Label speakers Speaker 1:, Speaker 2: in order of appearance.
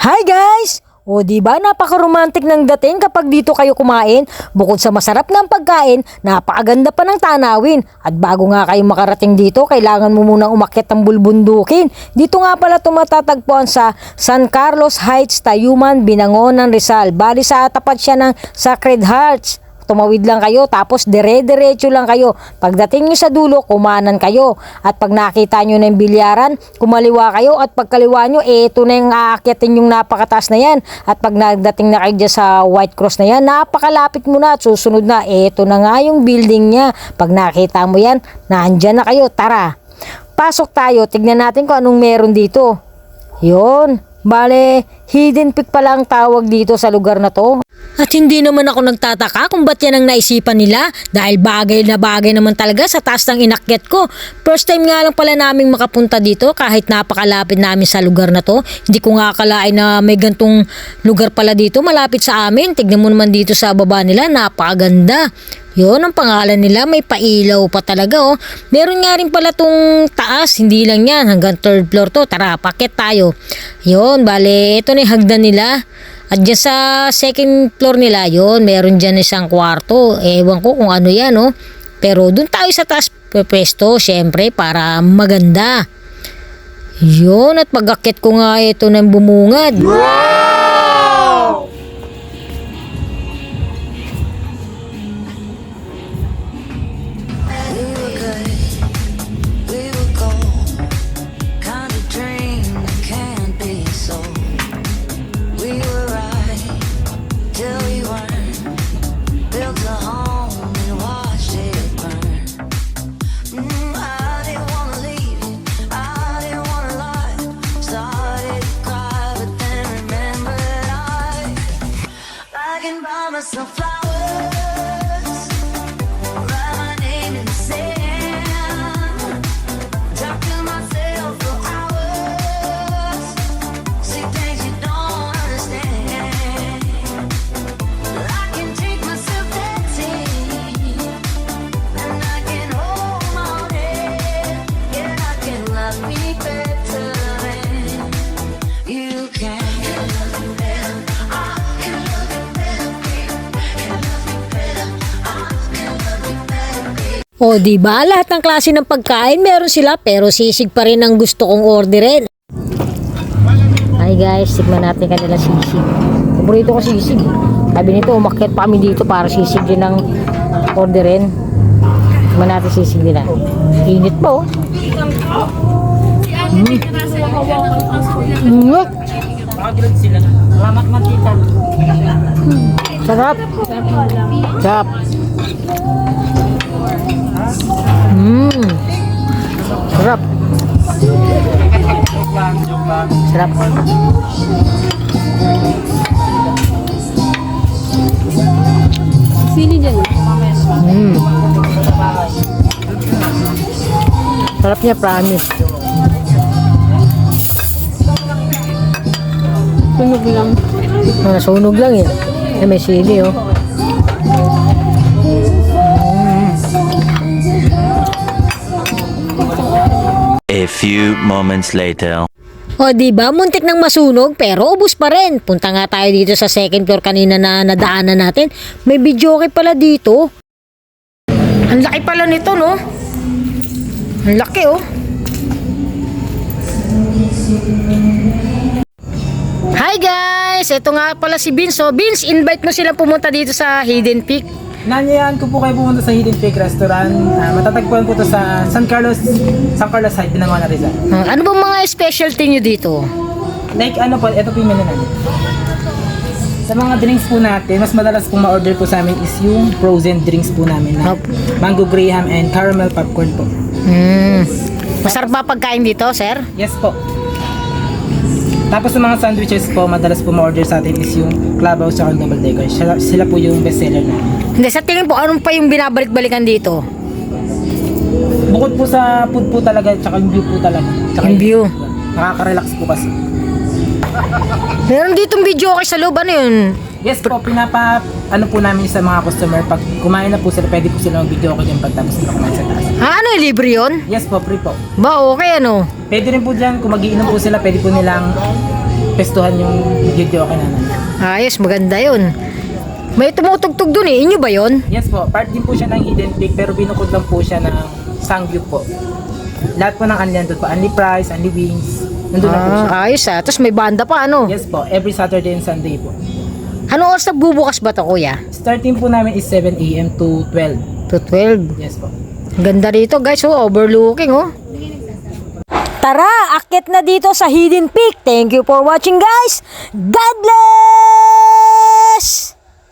Speaker 1: Hi guys! O di ba napaka-romantic ng dating kapag dito kayo kumain? Bukod sa masarap ng pagkain, napakaganda pa ng tanawin. At bago nga kayo makarating dito, kailangan mo munang umakyat ng bulbundukin. Dito nga pala tumatatagpuan sa San Carlos Heights, Tayuman, Binangonan, Rizal. Bali sa tapat siya ng Sacred Hearts tumawid lang kayo tapos dire-diretso lang kayo. Pagdating nyo sa dulo, kumanan kayo. At pag nakita nyo na yung bilyaran, kumaliwa kayo at pagkaliwa nyo, eh, ito na yung aakyatin yung napakataas na yan. At pag nagdating na kayo sa White Cross na yan, napakalapit mo na at susunod na, eh, ito na nga yung building niya. Pag nakita mo yan, nandyan na kayo, tara. Pasok tayo, tignan natin kung anong meron dito. Yun. Bale, hidden peak pala ang tawag dito sa lugar na to. At hindi naman ako nagtataka kung ba't yan ang naisipan nila dahil bagay na bagay naman talaga sa taas ng inakyat ko. First time nga lang pala naming makapunta dito kahit napakalapit namin sa lugar na to. Hindi ko nga akalain na may gantong lugar pala dito malapit sa amin. Tignan mo naman dito sa baba nila, napakaganda. Yun ang pangalan nila, may pailaw pa talaga oh. Meron nga rin pala tong taas, hindi lang yan, hanggang third floor to. Tara, pakit tayo. Yun, bale, ito na yung hagdan nila. At dyan sa second floor nila, yun, meron dyan isang kwarto. Ewan ko kung ano yan, oh. Pero dun tayo sa taas pwesto, syempre, para maganda. Yun, at pag-akit ko nga ito ng bumungad.
Speaker 2: We
Speaker 1: O di ba lahat ng klase ng pagkain meron sila pero sisig pa rin ang gusto kong orderin. Hi guys, tignan natin kanila sisig. Paborito ko sisig. Sabi nito, umakyat pa kami dito para sisig din ang orderin. Tignan natin sisig nila. Init pa oh. Mm. Mm.
Speaker 3: Salamat makita.
Speaker 1: Sarap. Sarap. Mmm. Sarap. Sarap.
Speaker 3: Sili dyan.
Speaker 1: Mmm. Sarap niya, promise.
Speaker 3: Tunog lang.
Speaker 1: Ah, Nasunog lang eh. Eh, may sili oh.
Speaker 4: Few moments later.
Speaker 1: O di ba muntik nang masunog pero ubos pa rin. Punta nga tayo dito sa second floor kanina na nadaanan natin. May videoke pala dito. Ang laki pala nito no. Ang laki oh. Hi guys! Ito nga pala si Vince. So Vince, invite mo silang pumunta dito sa Hidden Peak.
Speaker 3: Nanyayaan ko po kayo pumunta sa Hidden Peak Restaurant. Ah, matatagpuan po to sa San Carlos, San Carlos Heights, Binangonan, Rizal.
Speaker 1: Ah, Ano bang mga specialty nyo dito?
Speaker 3: Like ano po, ito po yung menu namin. Sa mga drinks po natin, mas madalas po ma-order po sa amin is yung frozen drinks po namin na
Speaker 1: Opo.
Speaker 3: mango graham and caramel popcorn po.
Speaker 1: Hmm. Masarap ba pagkain dito, sir?
Speaker 3: Yes po. Tapos sa mga sandwiches po, madalas po ma-order sa atin is yung clubhouse at double decker. Sila, sila po yung best seller namin.
Speaker 1: Hindi, sa tingin po, anong pa yung binabalik-balikan dito?
Speaker 3: Bukod po sa food po talaga, tsaka yung view po talaga. Tsaka
Speaker 1: Yung view.
Speaker 3: Nakaka-relax po kasi.
Speaker 1: Meron ditong video kay sa loob, ano yun?
Speaker 3: Yes po, pinapa, ano po namin sa mga customer, pag kumain na po sila, pwede po sila mag-video ko dyan pagtapos sila kumain sa taas.
Speaker 1: Ha, ano yung libre yun?
Speaker 3: Yes po, free po.
Speaker 1: Ba, okay ano?
Speaker 3: Pwede rin po dyan, kung magiinom po sila, pwede po nilang pestuhan yung video ka naman.
Speaker 1: Ayos, maganda yun. May tumutugtog dun eh. Inyo ba yun?
Speaker 3: Yes po, part din po siya ng hidden peak pero binukod lang po siya ng Sangyup po. Lahat po ng unli nandun po. Unli price, unli wings. Nandun na po siya.
Speaker 1: Ah, ayos ah. Tapos may banda pa ano.
Speaker 3: Yes po, every Saturday and Sunday po.
Speaker 1: Ano oras na bubukas ba to kuya?
Speaker 3: Starting po namin is 7 a.m. to 12.
Speaker 1: To 12.
Speaker 3: Yes po.
Speaker 1: Ang Ganda rito guys, oh, overlooking oh. Tara, akit na dito sa Hidden Peak. Thank you for watching guys. God bless!